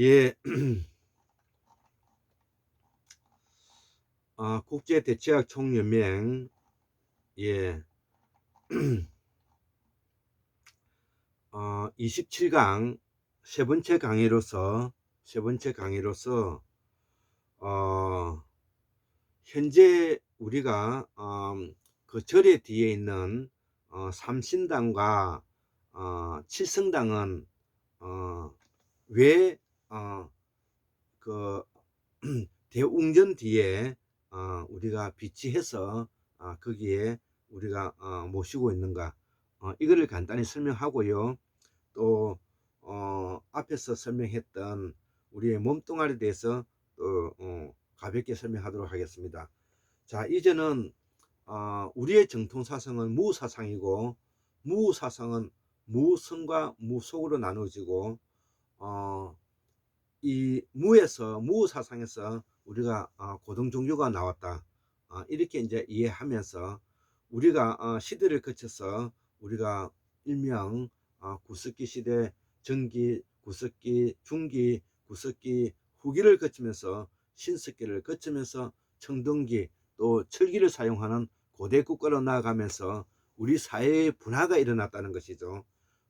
예. 아, 국제 대체학 총연맹 예. 어, 27강 세 번째 강의로서 세 번째 강의로서 어, 현재 우리가 음, 그 절의 뒤에 있는 어, 삼신당과 어, 칠성당은 어, 왜 어, 그 대웅전 뒤에 어, 우리가 비치해서 어, 거기에 우리가 어, 모시고 있는가 어, 이거를 간단히 설명하고요. 또 어, 앞에서 설명했던 우리의 몸뚱아리에 대해서 또 어, 가볍게 설명하도록 하겠습니다. 자 이제는 어, 우리의 정통 사상은 무사상이고 무사상은 무성과 무속으로 나누어지고 어, 이 무에서 무 사상에서 우리가 어, 고등 종교가 나왔다. 어, 이렇게 이제 이해하면서 우리가 어, 시대를 거쳐서 우리가 일명 어, 구석기 시대, 전기, 구석기, 중기, 구석기, 후기를 거치면서 신석기를 거치면서 청동기 또 철기를 사용하는 고대 국가로 나아가면서 우리 사회의 분화가 일어났다는 것이죠.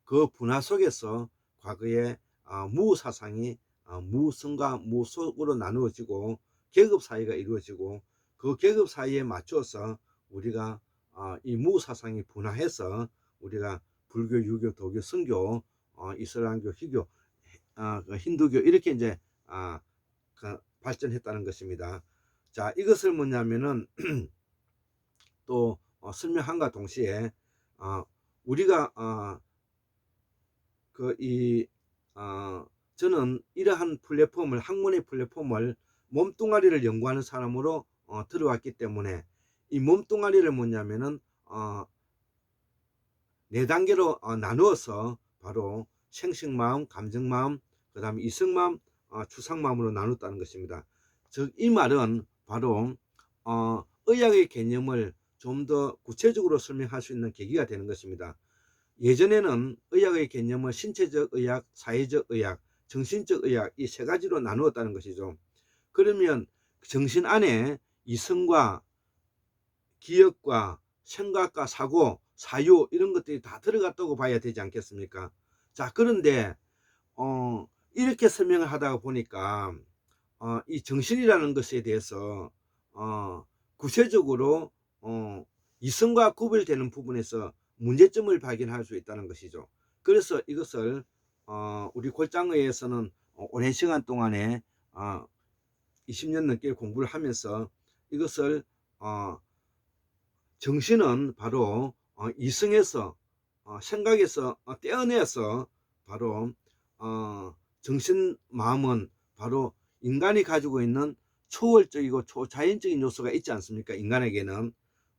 그 분화 속에서 과거에 어, 무사상이 어, 무성과 무속으로 나누어지고 계급 사회가 이루어지고 그 계급 사회에 맞춰서 우리가 어, 이 무사상이 분화해서 우리가 불교, 유교, 도교, 선교, 어, 이슬람교, 희교, 어, 그 힌두교 이렇게 이제 아, 그 발전했다는 것입니다. 자, 이것을 뭐냐면은 또 어, 설명함과 동시에 어, 우리가 어, 그이 어, 저는 이러한 플랫폼을 학문의 플랫폼을 몸뚱아리를 연구하는 사람으로 어, 들어왔기 때문에 이 몸뚱아리를 뭐냐면은 어, 네 단계로 어, 나누어서 바로 생식 마음, 감정 마음, 그 다음에 이성 마음, 어, 추상 마음으로 나눴다는 것입니다. 즉 이 말은 바로 어, 의학의 개념을 좀 더 구체적으로 설명할 수 있는 계기가 되는 것입니다. 예전에는 의학의 개념을 신체적 의학, 사회적 의학, 정신적 의학 이 세 가지로 나누었다는 것이죠. 그러면 정신 안에 이성과 기억과 생각과 사고, 사유 이런 것들이 다 들어갔다고 봐야 되지 않겠습니까? 자, 그런데 어, 이렇게 설명을 하다가 보니까 어, 이 정신이라는 것에 대해서 어, 구체적으로 어, 이성과 구별되는 부분에서 문제점을 발견할 수 있다는 것이죠. 그래서 이것을 어, 우리 골장의에서는 어, 오랜 시간 동안에 어, 20년 넘게 공부를 하면서 이것을 어, 정신은 바로 어, 이성에서 어, 생각에서 어, 떼어내서 바로 어, 정신 마음은 바로 인간이 가지고 있는 초월적이고 초자연적인 요소가 있지 않습니까? 인간에게는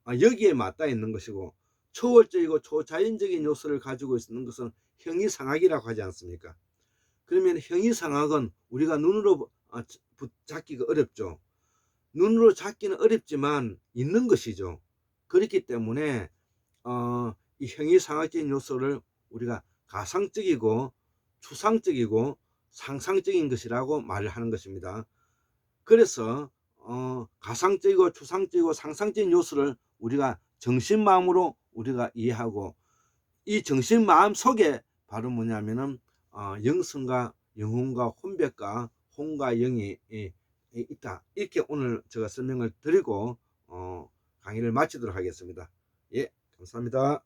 어, 여기에 맞닿아 있는 것이고 초월적이고 초자연적인 요소를 가지고 있는 것은 형이상학이라고 하지 않습니까? 그러면 형이상학은 우리가 눈으로 어, 잡기가 어렵죠. 눈으로 잡기는 어렵지만 있는 것이죠. 그렇기 때문에 어, 이 형이상학적인 요소를 우리가 가상적이고 추상적이고 상상적인 것이라고 말을 하는 것입니다. 그래서 어, 가상적이고 추상적이고 상상적인 요소를 우리가 정신마음으로 우리가 이해하고 이 정신 마음 속에 바로 뭐냐면은 어, 영성과 영혼과 혼백과 혼과 영이 이, 이, 있다. 이렇게 오늘 제가 설명을 드리고 어, 강의를 마치도록 하겠습니다. 예, 감사합니다.